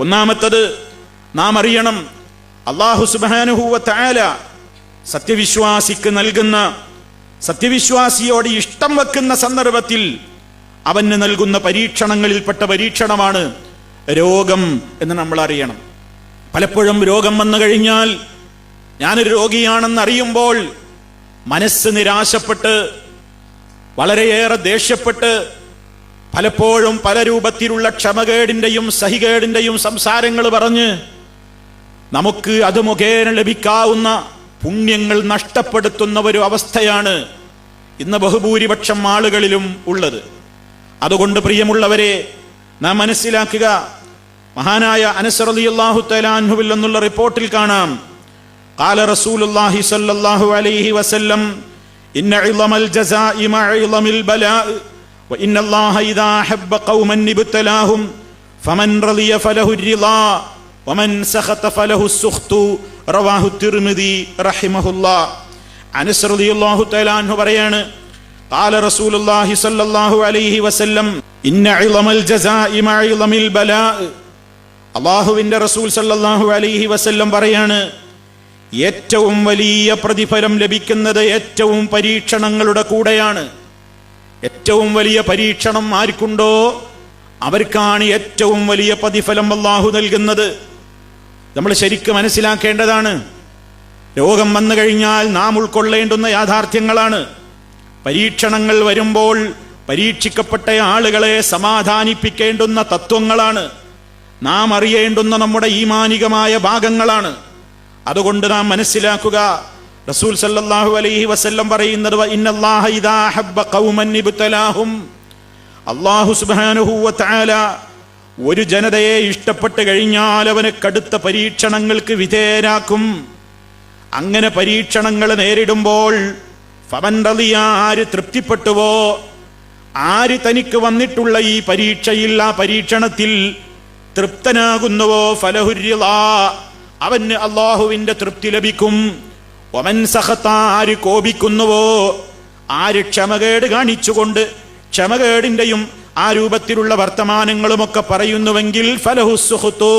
ഒന്നാമത്തത് നാം അറിയണം അള്ളാഹു സുബാനുഹൂവ സത്യവിശ്വാസിക്ക് നൽകുന്ന സത്യവിശ്വാസിയോട് ഇഷ്ടം വെക്കുന്ന സന്ദർഭത്തിൽ അവന് നൽകുന്ന പരീക്ഷണങ്ങളിൽപ്പെട്ട പരീക്ഷണമാണ് രോഗം എന്ന് നമ്മൾ അറിയണം. പലപ്പോഴും രോഗം വന്നു കഴിഞ്ഞാൽ ഞാനൊരു രോഗിയാണെന്ന് അറിയുമ്പോൾ മനസ്സ് നിരാശപ്പെട്ട് വളരെയേറെ ദേഷ്യപ്പെട്ട് പലപ്പോഴും പല രൂപത്തിലുള്ള ക്ഷമകേടിന്റെയും സഹികേടിന്റെയും സംസാരങ്ങൾ പറഞ്ഞ് നമുക്ക് അത് മുഖേന ലഭിക്കാവുന്ന പുണ്യങ്ങൾ നഷ്ടപ്പെടുത്തുന്ന ഒരു അവസ്ഥയാണ് ഇന്ന് ബഹുഭൂരിപക്ഷം ആളുകളിലും ഉള്ളത് അതുകൊണ്ട് പ്രിയമുള്ളവരെ നാം മനസ്സിലാക്കുക മഹാനായ അനസറലി അള്ളാഹു തലാൻഹുവിൽ എന്നുള്ള റിപ്പോർട്ടിൽ കാണാം قال رسول الله صلى الله عليه وسلم إن عظم الجزاء مع عظم البلاء وإن الله إذا أحب قوما ابتلاهم فمن رضي فله الرضا ومن سخط فله السخط رواه الترمذي رحمه الله അനസ് റളിയല്ലാഹു തആല അൻഹു പറയാണ് قال رسول الله صلى الله عليه وسلم إن عظم الجزاء مع عظم البلاء അള്ളാഹുവിന്റെ റസൂൽ സല്ലല്ലാഹു അലൈഹി വസല്ലം പറയാണ് ഏറ്റവും വലിയ പ്രതിഫലം ലഭിക്കുന്നത് ഏറ്റവും പരീക്ഷണങ്ങളുടെ കൂടെയാണ് ഏറ്റവും വലിയ പരീക്ഷണം ആർക്കുണ്ടോ? അവർക്കാണ് ഏറ്റവും വലിയ പ്രതിഫലം അള്ളാഹു നൽകുന്നത്. നമ്മൾ ശരിക്കും മനസ്സിലാക്കേണ്ടതാണ്. രോഗം വന്നു കഴിഞ്ഞാൽ നാം ഉൾക്കൊള്ളേണ്ടുന്ന യാഥാർത്ഥ്യങ്ങളാണ്. പരീക്ഷണങ്ങൾ വരുമ്പോൾ പരീക്ഷിക്കപ്പെട്ട ആളുകളെ സമാധാനിപ്പിക്കേണ്ടുന്ന തത്വങ്ങളാണ്. നാം അറിയേണ്ടുന്ന നമ്മുടെ ഈമാനികമായ ഭാഗങ്ങളാണ്. അതുകൊണ്ട് നാം മനസ്സിലാക്കുക റസൂൽ സല്ലല്ലാഹു അലൈഹി വസല്ലം പറയുന്നത് "വ ഇന്നല്ലാഹ ഇദാ ഹബ്ബ ഖൗമൻ ഇബ്തലാഹും. അല്ലാഹു സുബ്ഹാനഹു വ തആല ഒരു ജനതയെ ഇഷ്ടപ്പെട്ട് കഴിഞ്ഞാൽ അവനെ കടുത്ത പരീക്ഷണങ്ങൾക്ക് വിധേയരാക്കും. അങ്ങനെ പരീക്ഷണങ്ങൾ നേരിടുമ്പോൾ ഫമൻ റളിയ ആര് തൃപ്തിപ്പെട്ടുവോ? ആര് തനിക്ക് വന്നിട്ടുള്ള ഈ പരീക്ഷയിൽ ആ പരീക്ഷണത്തിൽ തൃപ്തനാകുന്നുവോ? ഫലഹുര്യ അവന് അള്ളാഹുവിന്റെ തൃപ്തി ലഭിക്കും. ഒമൻ സഹത്ത ആര് കോപിക്കുന്നുവോ? ആര് ക്ഷമകേട് കാണിച്ചുകൊണ്ട് ക്ഷമകേടിന്റെയും ആ രൂപത്തിലുള്ള വർത്തമാനങ്ങളുമൊക്കെ പറയുന്നുവെങ്കിൽ ഫലഹുസുഹുത്തോ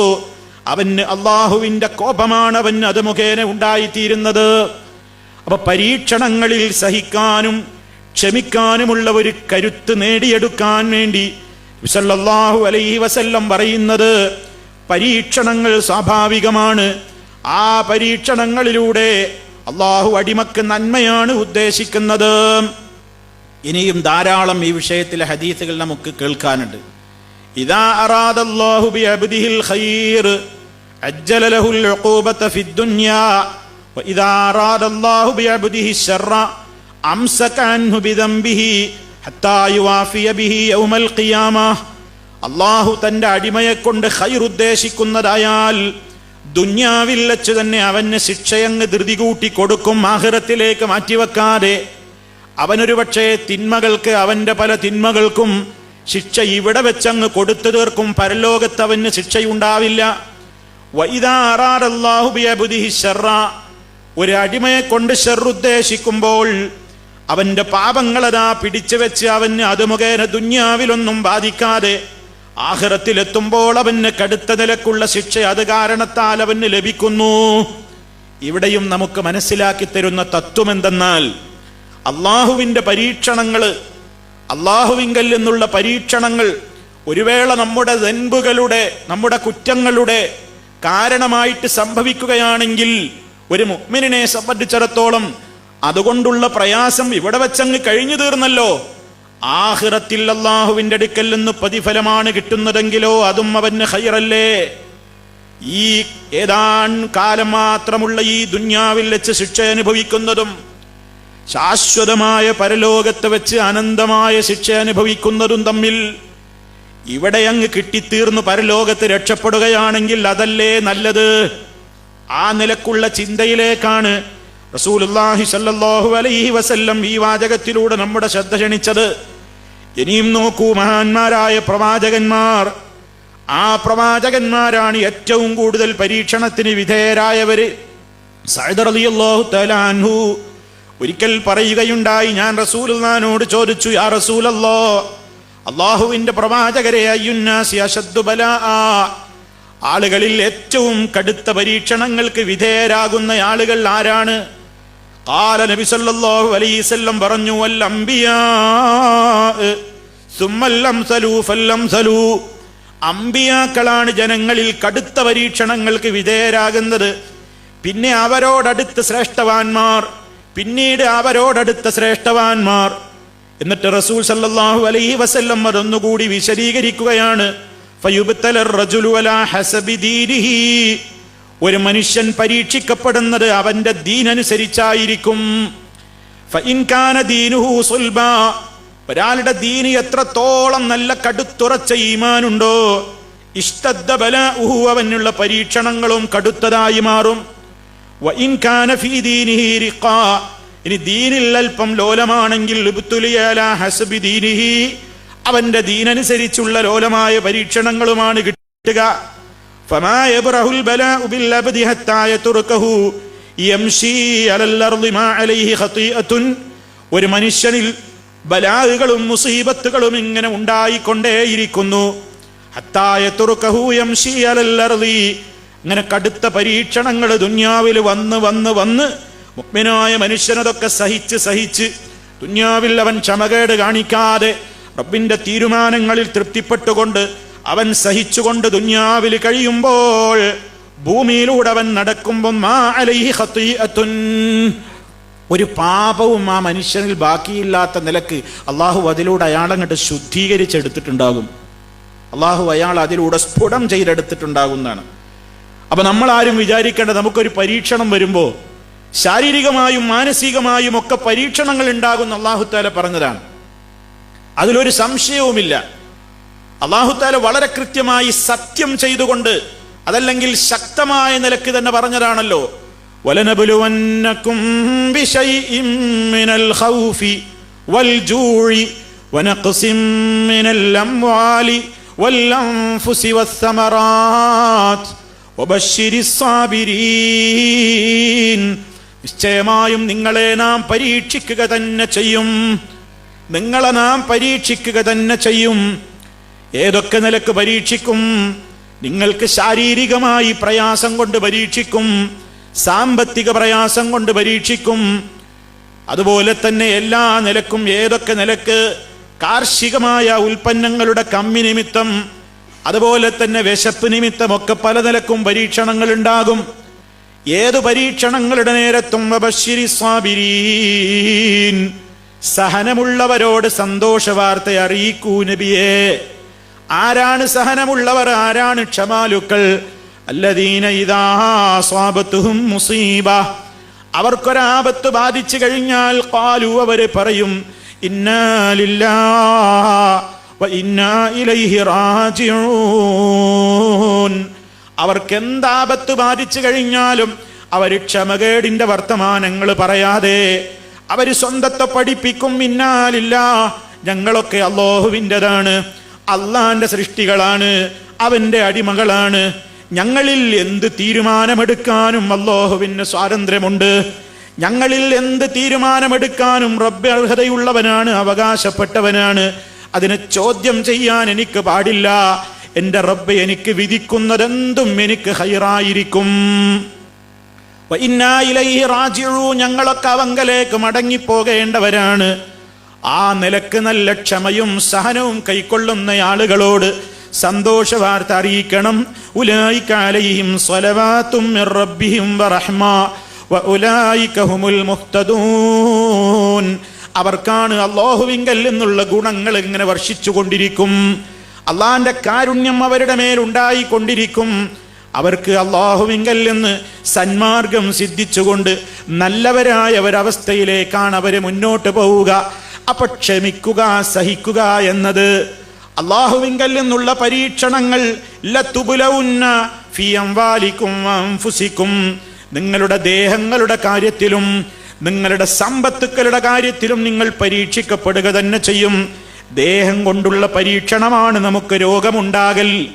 അവന് അള്ളാഹുവിന്റെ കോപമാണ് അവൻ അത് മുഖേന ഉണ്ടായിത്തീരുന്നത്. അപ്പൊ പരീക്ഷണങ്ങളിൽ സഹിക്കാനും ക്ഷമിക്കാനുമുള്ള ഒരു കരുത്ത് നേടിയെടുക്കാൻ വേണ്ടി സല്ലല്ലാഹു അലൈഹി വസല്ലം പറയുന്നത് പരീക്ഷണങ്ങൾ സ്വാഭാവികമാണ്. ആ പരീക്ഷണങ്ങളിലൂടെ അള്ളാഹു അടിമക്ക് നന്മയാണ് ഉദ്ദേശിക്കുന്നത്. ഇനിയും ധാരാളം ഈ വിഷയത്തിലെ ഹദീസുകൾ നമുക്ക് കേൾക്കാനുണ്ട്. ഇതാ അറാദല്ലാഹു ബി അബ്ദിഹിൽ ഖൈർ അജ്ജല ലഹുൽ ഉഖൂബത ഫിദ് ദുനിയാ വഇദാ അറാദല്ലാഹു ബി അബ്ദിഹി ശർറ അംസക അൻഹു ബിദംബിഹി ഹത്താ യുവാഫിയ ബിഹി യൗമൽ ഖിയാമ. അല്ലാഹു തന്റെ അടിമയെ കൊണ്ട് ഖൈർ ഉദ്ദേശിക്കുന്നതായാൽ ദുന്യാവിൽ തന്നെ അവന് ശിക്ഷയങ്ങ് ധൃതി കൂട്ടി കൊടുക്കും ആഹ്റത്തിലേക്ക് മാറ്റിവെക്കാതെ. അവനൊരു പക്ഷേ തിന്മകൾക്ക് അവന്റെ പല തിന്മകൾക്കും ശിക്ഷ ഇവിടെ വെച്ചങ്ങ് കൊടുത്തു തീർക്കും. പരലോകത്ത് അവന് ശിക്ഷയുണ്ടാവില്ല. ഒരു അടിമയെ കൊണ്ട് ഷെറുദ്ദേശിക്കുമ്പോൾ അവന്റെ പാപങ്ങളതാ പിടിച്ചു വെച്ച് അവന് അത് മുഖേന ദുന്യാവിലൊന്നും ബാധിക്കാതെ ആഹ്റത്തിലെത്തുമ്പോൾ അവന് കടുത്ത നിലക്കുള്ള ശിക്ഷ അത് കാരണത്താൽ അവന് ലഭിക്കുന്നു. ഇവിടെയും നമുക്ക് മനസ്സിലാക്കി തരുന്ന തത്വം എന്തെന്നാൽ അള്ളാഹുവിന്റെ പരീക്ഷണങ്ങൾ അള്ളാഹുവിങ്കൽ നിന്നുള്ള പരീക്ഷണങ്ങൾ ഒരു വേള നമ്മുടെ ദൻപുകളുടെ നമ്മുടെ കുറ്റങ്ങളുടെ കാരണമായിട്ട് സംഭവിക്കുകയാണെങ്കിൽ ഒരു മുഗ്മിനെ സംബന്ധിച്ചിടത്തോളം അതുകൊണ്ടുള്ള പ്രയാസം ഇവിടെ വെച്ചങ്ങ് കഴിഞ്ഞു തീർന്നല്ലോ ആഹിറത്തിൽ അള്ളാഹുവിന്റെ അടുക്കൽ നിന്ന് പ്രതിഫലമാണ് കിട്ടുന്നതെങ്കിലോ അതും അവന് ഹൈറല്ലേ ഈ ഏതാൻ കാലം മാത്രമുള്ള ഈ ദുന്യാവിൽ വെച്ച് ശിക്ഷ അനുഭവിക്കുന്നതും ശാശ്വതമായ പരലോകത്ത് വെച്ച് അനന്തമായ ശിക്ഷ അനുഭവിക്കുന്നതും തമ്മിൽ ഇവിടെ അങ്ങ് കിട്ടിത്തീർന്ന് പരലോകത്ത് രക്ഷപ്പെടുകയാണെങ്കിൽ അതല്ലേ നല്ലത്? ആ നിലക്കുള്ള ചിന്തയിലേക്കാണ് റസൂലുള്ളാഹി സല്ലല്ലാഹു അലൈഹി വസല്ലം ഈ വാചകത്തിലൂടെ നമ്മുടെ ശ്രദ്ധ ക്ഷണിച്ചത്. ഇനിയും നോക്കൂ മഹാന്മാരായ പ്രവാചകന്മാർ. ആ പ്രവാചകന്മാരാണ് ഏറ്റവും കൂടുതൽ പരീക്ഷണത്തിന് വിധേയരായവര്. സഅദ് റളിയല്ലാഹു തആല ഒരിക്കൽ പറയുകയുണ്ടായി ഞാൻ റസൂലുല്ലാനോട് ചോദിച്ചു യാ റസൂലല്ലോ അള്ളാഹുവിന്റെ പ്രവാചകരെ അയ്യുന്നാസി അശദ്ദു ആളുകളിൽ ഏറ്റവും കടുത്ത പരീക്ഷണങ്ങൾക്ക് വിധേയരാകുന്ന ആളുകൾ ആരാണ്? കാല നബി സല്ലല്ലാഹു അലൈഹി വസല്ലം പറഞ്ഞു വൽ അംബിയാ സുമ്മല്ലം സലൂ ഫല്ലം സലൂ അമ്പിയാക്കളാണ് ജനങ്ങളിൽ കടുത്ത പരീക്ഷണങ്ങൾക്ക് വിധേയരാകുന്നത്. പിന്നെ അവരോടടുത്ത് ശ്രേഷ്ഠവാന്മാർ പിന്നീട് അവരോടടുത്ത ശ്രേഷ്ഠവാന്മാർ. എന്നിട്ട് റസൂൽ സല്ലാഹു അലൈഹി വസല്ലം അതൊന്നുകൂടി വിശദീകരിക്കുകയാണ്. ഫയുബ്തലർ റജുലു അലാ ഹസബി ദീനിഹി. ഒരു മനുഷ്യൻ പരീക്ഷിക്കപ്പെടുന്നത് അവന്റെ ദീനനുസരിച്ചായിരിക്കും. ഒരാളുടെ ദീന് എത്രത്തോളം നല്ല കടുത്തുറച്ച ഈമാനുണ്ടോ ഇഷ്ടദ്ദ ബലാഉഹു അവനുള്ള പരീക്ഷണങ്ങളും കടുത്തതായി മാറും. ഇനി ദീനിൽ അല്പം ലോലമാണെങ്കിൽ അവന്റെ ദീനനുസരിച്ചുള്ള ലോലമായ പരീക്ഷണങ്ങളുമാണ് കിട്ടുക. ഖതീഅത്തുൻ ഒരു മനുഷ്യനിൽ ബലാഹുകളും മുസീബത്തുകളും ഇങ്ങനെ ഉണ്ടായിക്കൊണ്ടേയിരിക്കുന്നു ഹത്തായ തുറുക്കഹു യംശി അലൽ അർളി അങ്ങനെ കടുത്ത പരീക്ഷണങ്ങൾ ദുന്യാവിൽ വന്ന് വന്ന് വന്ന് മുഗ്മിനായ മനുഷ്യനതൊക്കെ സഹിച്ച് സഹിച്ച് ദുന്യാവിൽ അവൻ ക്ഷമകേട് കാണിക്കാതെ റബ്ബിന്റെ തീരുമാനങ്ങളിൽ തൃപ്തിപ്പെട്ടുകൊണ്ട് അവൻ സഹിച്ചുകൊണ്ട് ദുന്യാവിൽ കഴിയുമ്പോൾ ഭൂമിയിലൂടെ അവൻ നടക്കുമ്പോൾ മാ അലൈഹി ഒരു പാപവും ആ മനുഷ്യനിൽ ബാക്കിയില്ലാത്ത നിലയ്ക്ക് അള്ളാഹു അതിലൂടെ അയാളങ്ങോട്ട് ശുദ്ധീകരിച്ചെടുത്തിട്ടുണ്ടാകും. അള്ളാഹു അയാൾ അതിലൂടെ സ്ഫുടം ചെയ്തെടുത്തിട്ടുണ്ടാകുന്നതാണ്. അപ്പൊ നമ്മൾ ആരും വിചാരിക്കേണ്ട നമുക്കൊരു പരീക്ഷണം വരുമ്പോൾ ശാരീരികമായും മാനസികമായും ഒക്കെ പരീക്ഷണങ്ങൾ ഉണ്ടാകുന്ന അള്ളാഹുത്താല പറഞ്ഞതാണ്. അതിലൊരു സംശയവുമില്ല. അള്ളാഹുത്താല വളരെ കൃത്യമായി സത്യം ചെയ്തുകൊണ്ട് അതല്ലെങ്കിൽ ശക്തമായ നിലക്ക് തന്നെ പറഞ്ഞതാണല്ലോ ولنبلونكم بشيء من الخوف والجوع ونقص من الأموال والأنفس والثمرات وبشر الصابرين നിശ്ചയമായും നിങ്ങളെ നാം പരീക്ഷിക്കുക തന്നെ ചെയ്യും നിങ്ങളെ നാം പരീക്ഷിക്കുക തന്നെ ചെയ്യും ഏതൊക്കെ നിലയ്ക്ക് പരീക്ഷിക്കും? നിങ്ങൾക്ക് ശാരീരികമായി പ്രയാസം കൊണ്ട് പരീക്ഷിക്കും. സാമ്പത്തിക പ്രയാസം കൊണ്ട് പരീക്ഷിക്കും. അതുപോലെ തന്നെ എല്ലാ നിലക്കും ഏതൊക്കെ നിലയ്ക്ക് കാർഷികമായ ഉൽപ്പന്നങ്ങളുടെ കമ്മി നിമിത്തം അതുപോലെ തന്നെ വിശപ്പ് നിമിത്തമൊക്കെ പല നിലക്കും പരീക്ഷണങ്ങൾ ഉണ്ടാകും. ഏതു പരീക്ഷണങ്ങളുടെ നേരത്തും സഹനമുള്ളവരോട് സന്തോഷ വാർത്ത അറിയിക്കൂ നബിയേ. ആരാണ് സഹനമുള്ളവർ? ആരാണ് ക്ഷമാലുക്കൾ? അല്ലദീന ഇദാ സ്വാബത്തുഹും മുസീബ. അവർക്കൊരാപത്ത് ബാധിച്ചു കഴിഞ്ഞാൽ കാലു അവർ പറയും ഇന്നാലില്ലാ വ ഇന്നാ ഇലൈഹി റാജിഊൻ. അവർക്ക് എന്താപത്ത് ബാധിച്ചു കഴിഞ്ഞാലും അവർ ക്ഷമകേടിന്റെ വർത്തമാനങ്ങൾ പറയാതെ അവർ സ്വന്തത്തെ പഠിപ്പിക്കും ഇന്നാലില്ല ഞങ്ങളൊക്കെ അള്ളാഹുവിന്റെതാണ്. അള്ളാന്റെ സൃഷ്ടികളാണ് അവന്റെ അടിമകളാണ്. ഞങ്ങളിൽ എന്ത് തീരുമാനമെടുക്കാനും അള്ളാഹുവിന് സ്വാതന്ത്ര്യമുണ്ട്. ഞങ്ങളിൽ എന്ത് തീരുമാനമെടുക്കാനും റബ്ബ് അർഹതയുള്ളവനാണ് അവകാശപ്പെട്ടവനാണ്. അതിനെ ചോദ്യം ചെയ്യാൻ എനിക്ക് പാടില്ല. എന്റെ റബ്ബ് എനിക്ക് വിധിക്കുന്നതെന്തും എനിക്ക് ഹൈറായിരിക്കും. വ ഇന്നാ ഇലൈഹി റാജിഊ ഞങ്ങളൊക്കെ അവങ്കലേക്ക് മടങ്ങിപ്പോകേണ്ടവരാണ്. ആ നിലയ്ക്ക് നല്ല ക്ഷമയും സഹനവും കൈക്കൊള്ളുന്ന ആളുകളോട് സന്തോഷ വാർത്ത അറിയിക്കണം ഉലായിക്കാലയും സ്വലവാത്തും മിർ റബ്ബിഹിം വറഹ്മ വ ഉലായിക ഹുമുൽ മുഹ്തദൂൻ. അവർക്കാണ് അള്ളാഹുവിങ്കൽ എന്നുള്ള ഗുണങ്ങൾ ഇങ്ങനെ വർഷിച്ചു കൊണ്ടിരിക്കും. അള്ളാന്റെ കാരുണ്യം അവരുടെ മേൽ ഉണ്ടായിക്കൊണ്ടിരിക്കും. അവർക്ക് അള്ളാഹുവിങ്കൽ നിന്ന് സന്മാർഗം സിദ്ധിച്ചുകൊണ്ട് നല്ലവരായ ഒരവസ്ഥയിലേക്കാണ് അവർ മുന്നോട്ട് പോവുക. അപ്പൊ ക്ഷമിക്കുക സഹിക്കുക എന്നത് അള്ളാഹുവിങ്കൽ നിന്നുള്ള പരീക്ഷണങ്ങൾ. നിങ്ങളുടെ ദേഹങ്ങളുടെ കാര്യത്തിലും നിങ്ങളുടെ സമ്പത്തുക്കളുടെ കാര്യത്തിലും നിങ്ങൾ പരീക്ഷിക്കപ്പെടുക തന്നെ ചെയ്യും. ദേഹം കൊണ്ടുള്ള പരീക്ഷണമാണ് നമുക്ക് രോഗമുണ്ടാകൽ.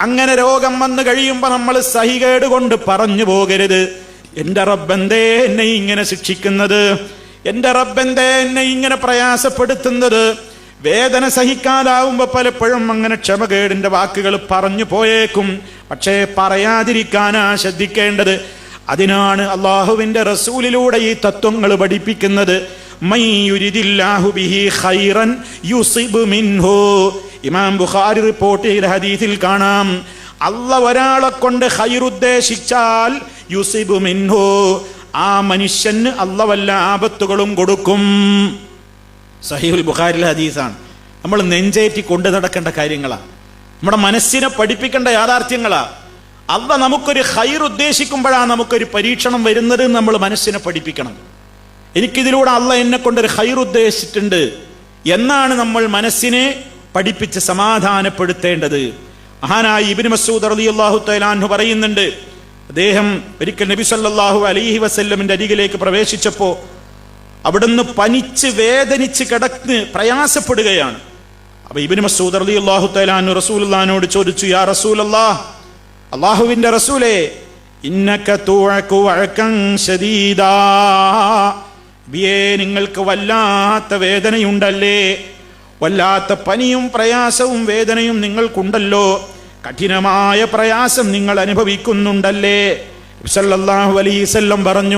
അങ്ങനെ രോഗം വന്നു കഴിയുമ്പോൾ നമ്മൾ സഹികേട് കൊണ്ട് പറഞ്ഞു പോകരുത്. എന്റെ റബ്ബെന്തേ എന്നെ ഇങ്ങനെ ശിക്ഷിക്കുന്നത്? എന്റെ റബ്ബെന്തേ എന്നെ ഇങ്ങനെ പ്രയാസപ്പെടുത്തുന്നത്? വേദന സഹിക്കാതാവുമ്പോ പലപ്പോഴും അങ്ങനെ ക്ഷമകേടിന്റെ വാക്കുകൾ പറഞ്ഞു പോയേക്കും. പക്ഷേ പറയാതിരിക്കാനാ ശ്രദ്ധിക്കേണ്ടത് അതിനാണ് അള്ളാഹുവിന്റെ റസൂലിലൂടെ ഈ തത്വങ്ങൾ പഠിപ്പിക്കുന്നത്. ഇമാം ബുഖാരി റിപ്പോർട്ട് ചെയ്ത ഹദീസിൽ കാണാം. അല്ല ഒരാളെ കൊണ്ട് ഹൈറുദ്ദേശിച്ചാൽ യുസിബു മിൻഹു. ആ മനുഷ്യന് അല്ല വല്ല ആപത്തുകളും കൊടുക്കും. സഹീഹുൽ ബുഖാരിലെ ഹദീസാണ്. നമ്മൾ നെഞ്ചേറ്റി കൊണ്ടു നടക്കേണ്ട കാര്യങ്ങളാ. നമ്മുടെ മനസ്സിനെ പഠിപ്പിക്കേണ്ട യാഥാർത്ഥ്യങ്ങളാ. അവ നമുക്കൊരു ഹൈർ ഉദ്ദേശിക്കുമ്പോഴാണ് നമുക്കൊരു പരീക്ഷണം വരുന്നത് നമ്മൾ മനസ്സിനെ പഠിപ്പിക്കണം. എനിക്കിതിലൂടെ അല്ല എന്നെ കൊണ്ടൊരു ഹൈർ ഉദ്ദേശിച്ചിട്ടുണ്ട്. എന്നാണ് നമ്മൾ മനസ്സിനെ പഠിപ്പിച്ച് സമാധാനപ്പെടുത്തേണ്ടത്. മഹാനായി ഇബിൻ മസൂദ് റളിയല്ലാഹു തൈലാൻഹു പറയുന്നുണ്ട് അദ്ദേഹം ഒരിക്കൽ നബി സല്ലാഹു അലൈഹി വസല്ലമിന്റെ അരികിലേക്ക് പ്രവേശിച്ചപ്പോൾ അവിടുന്ന് പനിച്ച് വേദനിച്ച് കിടന്ന് പ്രയാസപ്പെടുകയാണ്. അപ്പൊ ഇബിന് മസൂദ് അലി റളിയല്ലാഹു തലാനു റസൂലുള്ളാഹിനോട് ചോദിച്ചു യാ റസൂൽ അല്ലാ അള്ളാഹുവിന്റെ റസൂലേ നിങ്ങൾക്ക് വല്ലാത്ത വേദനയുണ്ടല്ലേ? വല്ലാത്ത പനിയും പ്രയാസവും വേദനയും നിങ്ങൾക്കുണ്ടല്ലോ. കഠിനമായ പ്രയാസം നിങ്ങൾ അനുഭവിക്കുന്നുണ്ടല്ലേ? വസല്ലം പറഞ്ഞു